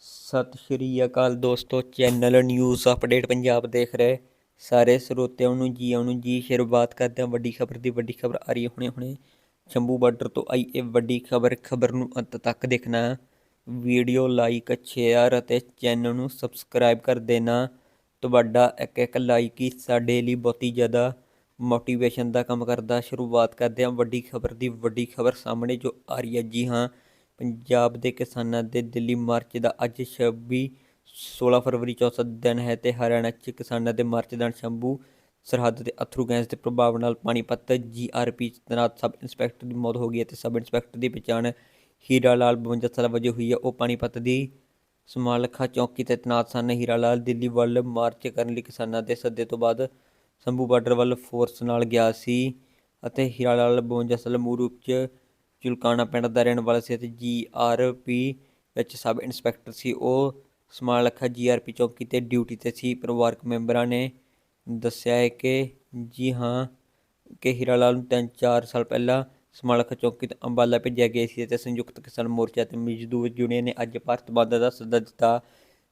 ਸਤਿ ਸ਼੍ਰੀ ਅਕਾਲ ਦੋਸਤੋ, channel news update Punjab ਦੇਖ ਰਹੇ ਸਾਰੇ ਸਰੋਤਿਆਂ ਨੂੰ ਜੀ ਆਉਣ ਨੂੰ, ਜੀ, ਸ਼ੁਰੂਆਤ ਕਰਦੇ ਹਾਂ ਵੱਡੀ ਖਬਰ ਦੀ, ਵੱਡੀ ਖਬਰ ਆ ਰਹੀ ਹੈ ਹੁਣੇ ਹੁਣੇ। ਸ਼ੰਭੂ ਬਾਰਡਰ ਤੋਂ ਆਈ ਇਹ ਵੱਡੀ ਖਬਰ ਖਬਰ ਨੂੰ ਅੰਤ ਤੱਕ ਦੇਖਣਾ। ਵੀਡੀਓ ਲਾਈਕ ਸ਼ੇਅਰ ਅਤੇ ਚੈਨਲ ਨੂੰ ਸਬਸਕ੍ਰਾਈਬ ਕਰ ਦੇਣਾ। ਤੁਹਾਡਾ ਇੱਕ ਇੱਕ ਲਾਈਕ ਹੀ ਸਾਡੇ ਲਈ ਬਹੁਤੀ ਜ਼ਿਆਦਾ ਮੋਟੀਵੇਸ਼ਨ ਦਾ ਕੰਮ ਕਰਦਾ। ਸ਼ੁਰੂਆਤ ਕਰਦੇ ਹਾਂ ਵੱਡੀ ਖਬਰ ਦੀ, ਵੱਡੀ ਖਬਰ ਸਾਹਮਣੇ ਜੋ ਆ ਰਹੀ ਹੈ। ਜੀ ਹਾਂ ਪੰਜਾਬ ਦੇ ਕਿਸਾਨਾਂ ਦੇ ਦਿੱਲੀ ਮਾਰਚ ਦਾ ਅੱਜ 26 16 ਫਰਵਰੀ ਚੌਥਾ ਦਿਨ ਹੈ ਤੇ ਹਰਿਆਣਾ 'ਚ ਕਿਸਾਨਾਂ ਦੇ ਮਾਰਚ ਦੌਰਾਨ ਸ਼ੰਭੂ, ਸਰਹੱਦ ਤੇ ਅਥਰੂ ਗੈਸ ਦੇ ਪ੍ਰਭਾਵ ਨਾਲ ਪਾਣੀਪਤ ਜੀਆਰਪੀ ਤੈਨਾਤ ਸਬ ਇੰਸਪੈਕਟਰ ਦੀ ਮੌਤ ਹੋ ਗਈ ਅਤੇ ਸਬ ਇੰਸਪੈਕਟਰ ਦੀ ਪਛਾਣ ਹੀਰਾ ਲਾਲ 52 ਸਾਲ ਵਜੋਂ ਹੋਈ ਹੈ। ਉਹ ਪਾਣੀਪਤ ਦੀ ਸਮਾਲਖਾ ਚੌਕੀ ਤੇ ਤੈਨਾਤ ਸਨ। ਹੀਰਾ ਲਾਲ ਦਿੱਲੀ ਵੱਲ ਮਾਰਚ ਕਰਨ ਲਈ ਕਿਸਾਨਾਂ ਦੇ ਸੱਦੇ ਤੋਂ ਬਾਅਦ ਸੰਭੂ ਬਾਰਡਰ ਵੱਲ ਫੋਰਸ ਨਾਲ ਗਿਆ ਸੀ ਅਤੇ ਹੀਰਾ ਲਾਲ 52 ਸਾਲ ਮੂਲ ਰੂਪ 'ਚ ਚੁਲਕਾਣਾ ਪਿੰਡ ਦਾ ਰਹਿਣ ਵਾਲਾ ਸੀ ਅਤੇ ਜੀ ਆਰ ਪੀ ਵਿੱਚ ਸਬ ਇੰਸਪੈਕਟਰ ਸੀ। ਉਹ ਸਮਾਲ ਲੱਖਾ ਜੀ ਆਰ ਪੀ ਚੌਕੀ ਤੇ ਡਿਊਟੀ ਤੇ ਸੀ। ਪਰਿਵਾਰਕ ਮੈਂਬਰਾਂ ਨੇ ਦੱਸਿਆ ਹੈ ਕਿ, ਜੀ ਹਾਂ, ਕਿ ਹੀਰਾ ਲਾਲ ਨੂੰ ਤਿੰਨ ਚਾਰ ਸਾਲ ਪਹਿਲਾਂ ਸਮਾਲਖਾ ਚੌਕੀ ਤੋਂ ਅੰਬਾਲਾ ਭੇਜਿਆ ਗਿਆ ਸੀ ਅਤੇ ਸੰਯੁਕਤ ਕਿਸਾਨ ਮੋਰਚਾ ਅਤੇ ਮਜ਼ਦੂਰ ਯੂਨੀਅਨ ਨੇ ਅੱਜ ਭਾਰਤ ਬੰਦ ਦਾ ਸੱਦਾ ਦਿੱਤਾ।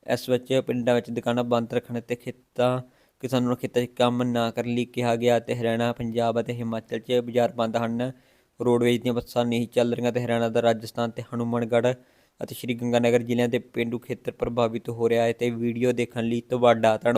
ਇਸ ਵਿੱਚ ਪਿੰਡਾਂ ਵਿੱਚ ਦੁਕਾਨਾਂ ਬੰਦ ਰੱਖਣ ਅਤੇ ਖੇਤਾਂ, ਕਿਸਾਨਾਂ ਨੂੰ ਖੇਤਾਂ 'ਚ ਕੰਮ ਨਾ ਕਰਨ ਲਈ ਕਿਹਾ ਗਿਆ ਅਤੇ ਹਰਿਆਣਾ, ਪੰਜਾਬ ਅਤੇ ਹਿਮਾਚਲ 'ਚ ਬਾਜ਼ਾਰ ਬੰਦ ਹਨ। ਰੋਡਵੇਜ਼ ਦੀਆਂ ਬੱਸਾਂ ਨਹੀਂ ਚੱਲ ਰਹੀਆਂ ਤੇ ਹਰਿਆਣਾ ਦਾ ਰਾਜਸਥਾਨ ਤੇ ਹਨੂੰਮਾਨਗੜ੍ਹ ਅਤੇ ਸ਼੍ਰੀ ਗੰਗਾਨਗਰ ਜ਼ਿਲ੍ਹਿਆਂ ਦੇ ਪੇਂਡੂ ਖੇਤਰ ਪ੍ਰਭਾਵਿਤ ਹੋ ਰਿਹਾ ਹੈ ਤੇ ਵੀਡੀਓ ਦੇਖਣ ਲਈ ਤੁਹਾਡਾ ਧੰਨ